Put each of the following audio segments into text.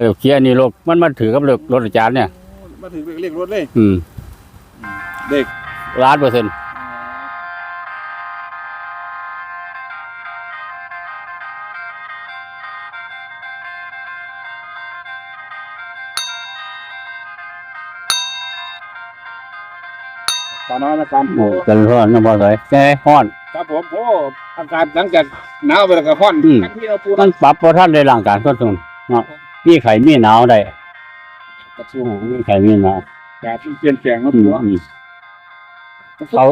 เออเคียร์นี่รถมันมาถือกับรถรถอาจารย์เนี่ย มาถึงเรียกรถเลย อืมเด็กล้านเปอร์เซ็นต์ตอนนั้นนะครับโอ้กันร้อนน้ำพอใส่แก่ฮ้อน ครับผมโอ้อากาศหลังจากหนาวไปแล้วก็ร้อนอืม ทั้งที่เราปูมันปรับพอท่านได้ร่างกายก็ตรงเนาะ มีไข่มีหนาวได้กระอืสูมมีไข่มีหนาวอากาศมันเปลี่ยนแปลงครับอืมตัวอืม เขา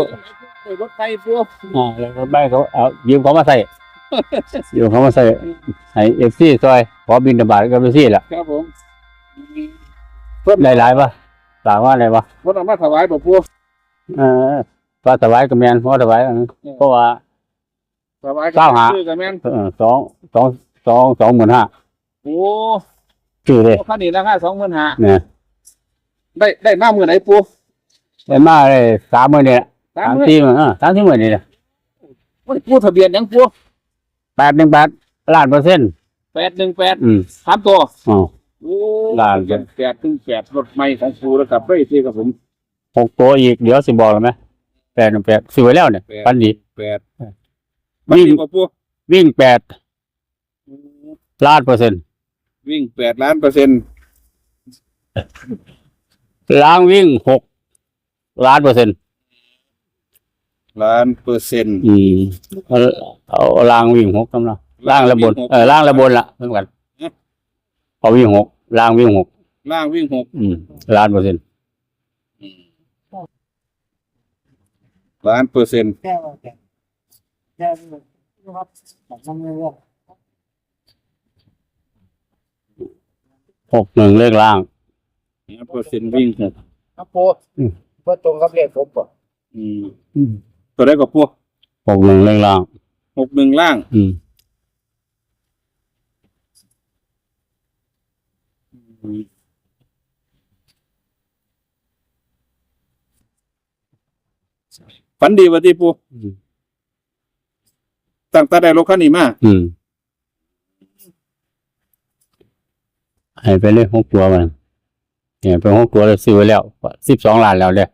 รถไฟตัวอ่าแล้วก็ไม่เขาเอายืมเขามาใส่ยืมเขามาใส่ให้เอฟซีซอยขอบินตบาทกับเอฟซีล่ะครับผมได้หลายปะถามว่าอะไรปะรถเอามาถวายบ่ปูเออปลาถวายกับแมนเพราะถวายอันนั้นเพราะว่า ถวายเก้าหา ซื้อกับแม่นเออสองสองสองสองหมื่นห้าโอ้ ชื่อเลยคันนี้ราคาสองหมื่นห้าเนี่ยได้ได้มาเมื่อไหร่ปูได้มาเลยสามหมื่นเนี่ยสามสามหมื่นสี่หมื่นเออสามสี่หมื่นนี่แหละปูทะเบียนยังปูแปดหนึ่งแปดล้านเปอร์เซ็นต์แปดหนึ่งแปดอืมสามตัว อ๋อ โอ้ล้านแปดแปดถึงแปดรถใหม่ของปูแล้วกับไปซื้อกับผม หกตัวอีกเดี๋ยวสิบอกเลยไหมแปดหนึ่งแปดซื้อไว้แล้วเนี่ยแปด ปันดี แปดวิ่งดีกว่าปูวิ่งแปดล้านเปอร์เซ็นต์ วิ่งแปดล้านเปอร์เซ็นต์ล้างวิ่งหกล้านเปอร์เซ็นต์ล้านเปอร์เซ็นต์อืมเอาเอาล้างวิ่งหกกำลังล้างระบนเออล้างระบนละเหมือนกันเอาวิ่งหกล้างวิ่งหกล่างวิ่งหกอืมล้านเปอร์เซ็นต์ล้านเปอร์เซ็นต์ แก้วแก้วแก้วนะครับแบบนั้นเลยว่า หกหนึ่งเลขล่างล้านเปอร์เซ็นต์วิ่งหกครับปูเพื่อตรงกับเลขผมป่ะอืมตัวได้กับปูหกหนึ่งเลขล่าง หกหนึ่งล่าง อืมฝันดีวันที่ปูอืมตั้งแต่ได้รถคันนี้มาอืม ให้ไปเลยหกตัวมันเนี่ยเป็นหกตัวเลยซื้อไว้แล้วสิบสองล้านแล้วเนี่ย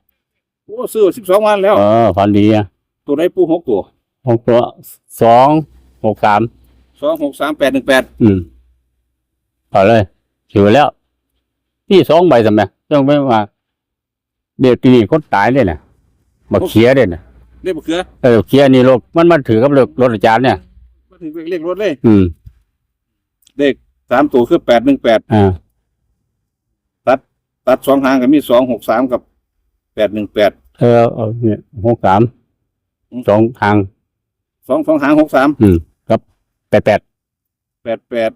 โอ้ซื้อสิบสองวันแล้วเออฟันดีอะตัวได้ปูหกตัวหกตัวสองหกสามสองหกสามแปดหนึ่งแปดอืมพอเลยถือแล้วที่สองใบทำไมต้องไม่มาเด็กที่นี่คนตายเลยนะมาเคลียร์เลยนะเรียกมะเขือเออเคลียร์นี่รถมันมาถือกับรถรถอาจารย์เนี่ยมาถึงเรียกรถเลย อืมเด็ก สามตัวคือแปดหนึ่งแปดอ่าตัดสองหางกับมีสองหกสามกับแปดหนึ่งแปดเออเอาเนี่ยหกสามอืมสองทางสองสองหางหกสามอืมครับแปดแปดแปดแปด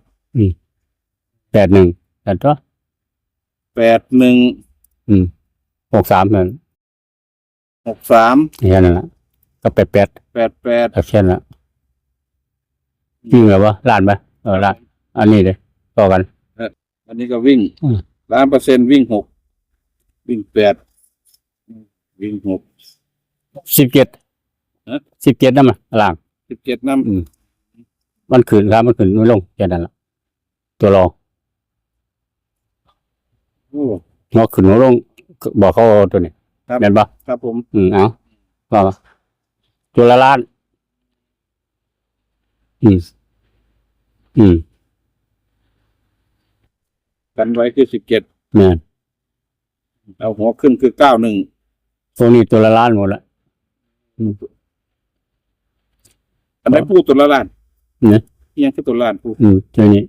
แปดหนึ่งแต่ก็แปดหนึ่งหกสามนั่นหกสามแค่นั้นแหละก็แปดแปดแปดแปดแค่นั้นละจริงเหรอวะล้านไหมเออล้าน อันนี้เลยต่อกัน อันนี้ก็วิ่งอืม ล้านเปอร์เซ็นต์วิ่งหกวิ่งแปดวิ่งหก สิบเจ็ดฮะ สิบเจ็ดนั่นมันล่าง สิบเจ็ดน้มันขึ้นครับ มันขึ้นน้อยลงแค่นั้นละตัวรองำโอ้งอขึ้นน้อยลงบอกเขาเอาตัวนี้ครับเห็นปะครับผมอืมเอาว่ามาตัวละล้าน อืมอืม กันไว้คือสิบเจ็ดแม่นเอาหัวขึ้นคือเก้าหนึ่งตัวนี้ตัวละล้านหมดละอืมอันไหนพูดตัวละล้านเนี่ยเอียงคือตัวละล้านพูดอืมตัวนี้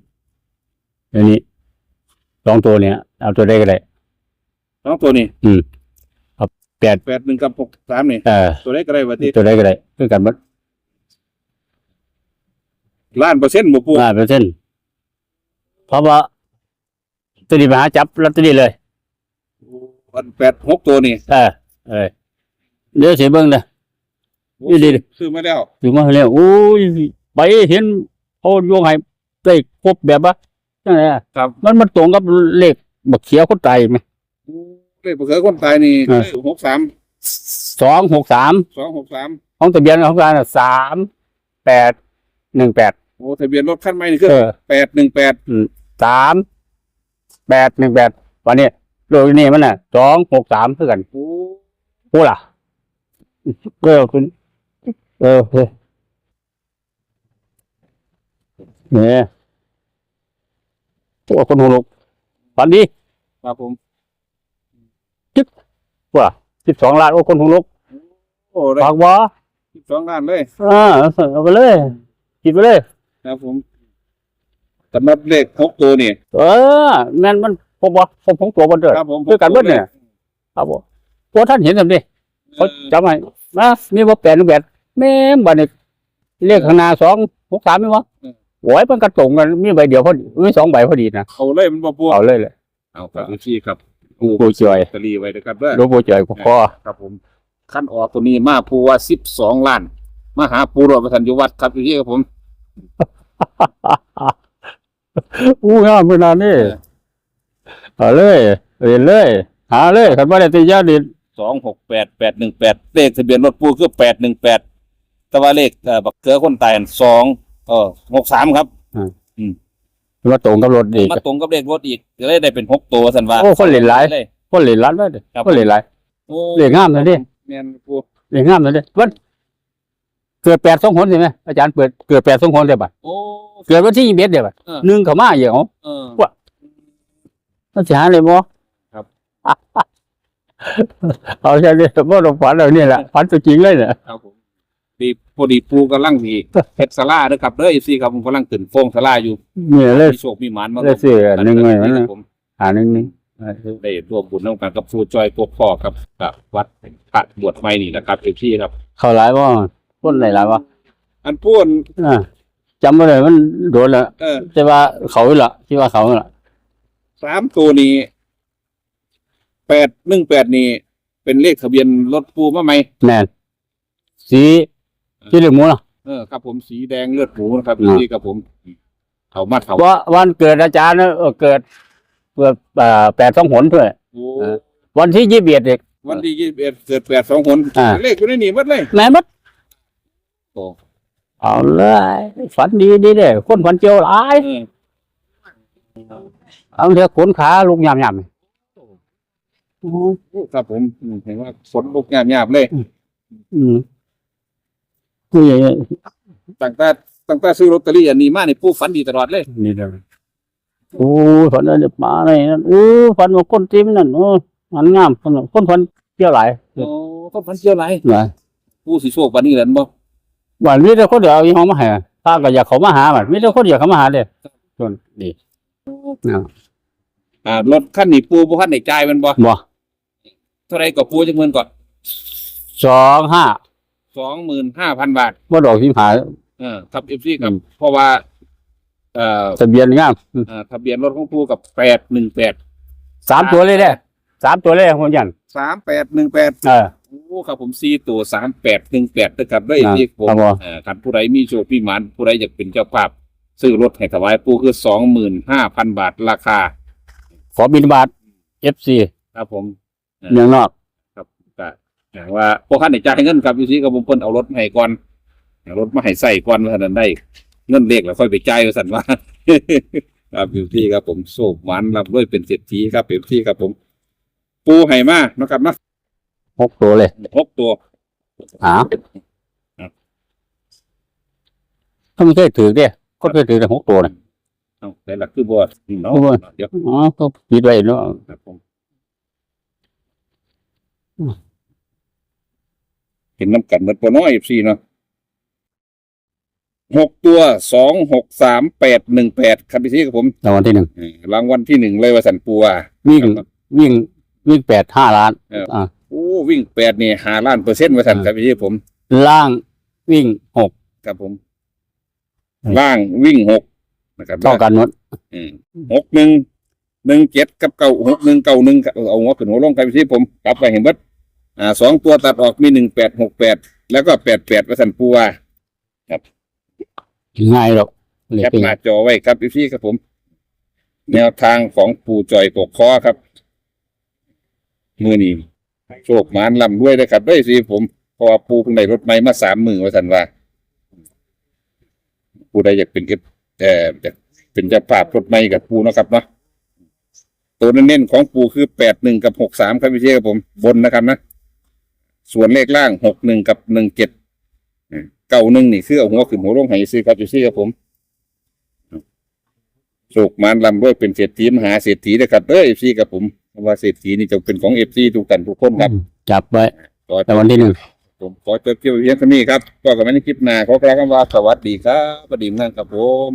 ตัวนี้สองตัวเนี้ยเอาตัวได้ก็ได้ สองตัวนี้อืมเอาแปดแปดหนึ่งกับหกสามนี่ เออตัวเลขก็ได้วันที่ตัวได้ก็ได้คือกันหมัดล้านเปอร์เซ็นต์หมดพูดห้าเปอร์เซ็นต์เพราะว่า ตัวนี้ไปหาจับลอตเตอรี่เลยอันแปดหกตัวนี่เออเออเดี๋ยวเสียเบิ้งนะนี่ดิซื้อมาแล้วถึงมาแล้วโอ้ยไปเห็นเขาโยงให้ได้ครบแบบว่าจังไงอะครับ มันมันตรงกับเลขบักเขียวคนตายไหมเลขมะเขือคนตายนี่เออหกสามสองหกสามสองหกสามของทะเบียนของการสามแปดหนึ่งแปดโอ้ทะเบียนรถคันใหม่นี่คือเออแปดหนึ่งแปดสาม แปดหนึ่งแปดวันนี้โลกนี้มันน่ะสองหกสามเท่ากันโอ้พูดล่ะเออคุณเออเฮ้ยเนี่ยตัวคนหัวลุกฝันดีครับผมว่าสิบสองล้านโอ้คนหัวลุกโอ้ได้ฝากบ่สิบสองล้านเลยอ่าเอาไปเลยกินไปเลยครับผม สำหรับเลขหกตัวนี่ เออแม่นมันผมว่าผมผมตัวบนเด้อครับผมคือกันเบิดเนี่ยครับผมตัวท่านเห็นทำดิเขาจำไว้นะมีบ่แปดหนึ่งแปดแม่นบัดนี้เลขข้างหน้าสองหกสามมีวะโอ้ยมันกระตรงกันมีใบเดียวพอดีมีสองใบพอดีนะเขาเลยมันบ่ปูเอาเลยเลยเอาครับพี่ครับปูจอยตะลีไว้นะครับเด้อรู้ปูจอยพอครับผมขั้นออกตัวนี้มาปูว่าสิบสองล้าน มาหาปูรอดประทันอยู่วัดครับพี่ครับผม อู้งามขนาดนี้เออเอาเลยเรียนเลย หาเลยคันว่าได้ตียาดินสองหกแปดแปดหนึ่งแปดเลขทะเบียนรถปูคือแปดหนึ่งแปดแต่ว่าเลขเอ่อบักเกอคนตายสองเออหกสามครับ มาตรงกับรถอีก มาตรงกับเลขรถอีกก็เลยได้เป็นหกตัวสันว่าโอ้คนเล่นหลาย เลย คนเล่นร้านไว้เด้ครับ คนเล่นหลายโอ้เล่นงามเลยดิแม่นปูเล่นงามเลยดิวันเกิดแปดสองคนใช่ไหมอาจารย์เปิดเกิดแปดสองคนได้ป่ะโอ้ เกิดวันที่ยี่สิบเอ็ดเดี๋ยวป่ะเออ หนึ่งเขามาอย่างอ๋อเออ มันจะหาเลยบ่ครับ เอาใช่เลยบ่ต้องฝันเอานี่แหละฝันตัวจริงเลยเนี่ย ครับผมดีพอดีปูกำลังที่เฮ็ดสลาเด้อครับเด้อ FC ครับผมกำลังตื่นโฟงสลาอยู่นี่เลย มีโชคมีหมานมาเลยซื้ออันหนึ่งไว้มันคน่ะรับผมหาหนึ่งหนึ่งได้ร่วมบุญร่วมกันกับครูจอยพวกพ่อครับกับวัดพระบวชใหม่นี่นะครับเอฟซีครับ เข้าหลายบ่คนหลายหลายบ่อันพูนอ่า จำบ่ได้มันโดนแล้วเออแต่ว่าเขาอีหละที่ว่าเขาอีหละสามตัวนี้แปดหนึ่งแปดนี่เป็นเลขทะเบียนรถปูมาไหมแม่นสีสีเหลืองหมูน่ะ เออครับผมสีแดงเลือดหมูนะครับอ่า นี่ครับผมเถามาเถาว่าวันเกิดอาจารย์นะเออเกิดเกิดอ่าแปดสองหนด้วย โอ้เออ วันที่ยี่สิบเอ็ดเด็ก วันที่ยี่สิบเอ็ดเกิดแปดสองคนอ่า เลขอยู่ในนี่หมดเลยแม่นมัดโอ้ เอาเลยฝันดีดีเด้คนฝันเจียวหลายเออเอาเถอะขนขาลุกยำยำโอ้ยครับผมอืมเห็นว่าฝนลุกหยาบๆเลย อืมคืออย่างนี้ตั้งแต่ตั้งแต่ซื้อลอตเตอรี่อันนี้มาในปูฝันดีตลอดเลยนี่เด้อโอ้ยฝันอะไรมาอะไรนั่นโอ้ยฝันว่าคนจีมนั่นโอ้ยมันงามคนคนฝันเจียวหลายโอ้ก็ฝันเจียวไรหลายปูสีโชควันนี้แหละบ่ วันนี้แต่คนเดียวเอาอีห้องมาให้ถ้าก็อยากเขามาหาบัดมีแต่คนอยากเขามาหาเด้ส่วนดีนะอ่ารถคันนี้ปูบ่คันได้จ่ายแมันบ่บ่เท่าไรก็ปูจักเงินก่อนสองห้า25,000บาทบ่ดอกสิหา เออครับ FC ครับเพราะว่า เอ่อทะเบียนงามเอ่อทะเบียนรถของปูกับ818สามตัวเลยเด้สามตัวเลยคนยัน3818เออ โอ้ครับผม4ตัว3818นะครับด้วยอ่าที่ผมครับผม เอ่อคันผู้ใดมีโชคมีหมานผู้ใดอยากเป็นเจ้าภาพ ซื้อรถให้ถวายปูคือ25,000บาทราคา ขอบินบาท FC ครับผมเมืองนอก ครับก็อย่างว่าพวกท่านได้จ่ายเงินครับอยู่ที่กับผมเพิ่นเอารถมาให้ก่อนเอารถมาให้ใส่ก่อนว่าเท่านั้นได้ เงินเลขแล้วค่อยไปจ่ายว่าสั่นว่า ครับอยู่ที่ครับผมโศกหวานรับด้วยเป็นเศรษฐีครับอยู่ที่ครับผม ปูให้มาเนาะครับเนาะ หกตัวเลยหกตัวหาถ้าไม่เคยถือเด้ก็เคยถือแต่หกตัวนะเอาแต่ละคือบอดเนาะโอ้ยเดี๋ยวอ๋อก็ปิดไว้เนาะครับผมอืมเห็นน้ำกันเหมือนปน้อยสี่เนาะหกตัวสองหกสามแปดหนึ่งแปดครับพี่ที่กับผมรางวัลที่หนึ่งเออรางวัลที่หนึ่งเลยว่าสันปูว่าวิ่งครับวิ่งวิ่งแปดห้าล้านเอออ่า โอ้วิ่งแปดนี่หาล้านเปอร์เซ็นต์ว่าสันอ่าครับพี่ที่ผม ล่างวิ่งหกครับผมอืมล่างวิ่งหกนะครับเท่ากันหมดอืมหกหนึ่งหนึ่งเจ็ดกับเก้าหกหนึ่งเก้าหนึ่งเอาหัวขึ้นหัวลงครับพี่ที่ผมกลับไปเห็นเบัดอ่าสองตัวตัดออกมีหนึ่งแปดหกแปดแล้วก็แปดแปดว่าสันปูว่าง่ายหรอกเลขแคปเป็นหน้าจอไว้ครับพี่พี่ครับผม แนวทางของปู่จอยปกคอครับ มือนี้ โชคหมานลำด้วยนะครับด้วยสิผมเพราะว่าปูเพิ่งได้รถใหม่มาสามมือว่าสันว่าปูได้อยากเป็นเอฟเอ่ออยากเป็นเจ้าภาพรถใหม่กับปูเนาะครับเนาะตัวเน้นๆของปูคือแปดหนึ่งกับหกสามครับพี่เชครับผมบนนะครับนะส่วนเลขล่างหกหนึ่งกับหนึ่งเจ็ดเก้าหนึ่งนี่คือเอาหัวขึ้นหัวลงให้ซื้อครับพี่เชครับผมโศกมานลำด้วยเป็นเศรษฐีมหาเศรษฐีนะครับเออเอฟซีกับผม เพราะว่าเศรษฐีนี่จะเป็นของเอฟซีทุกท่านทุกคนครับจับไว้ขอแต่วันที่หนึ่ง ผมขอจบเกี่ยวกับเพียงเท่านี้ครับก็กับไม่ในคลิปหน้าขอกล่าวคำว่าสวัสดีครับสวัสดีนั่นครับผม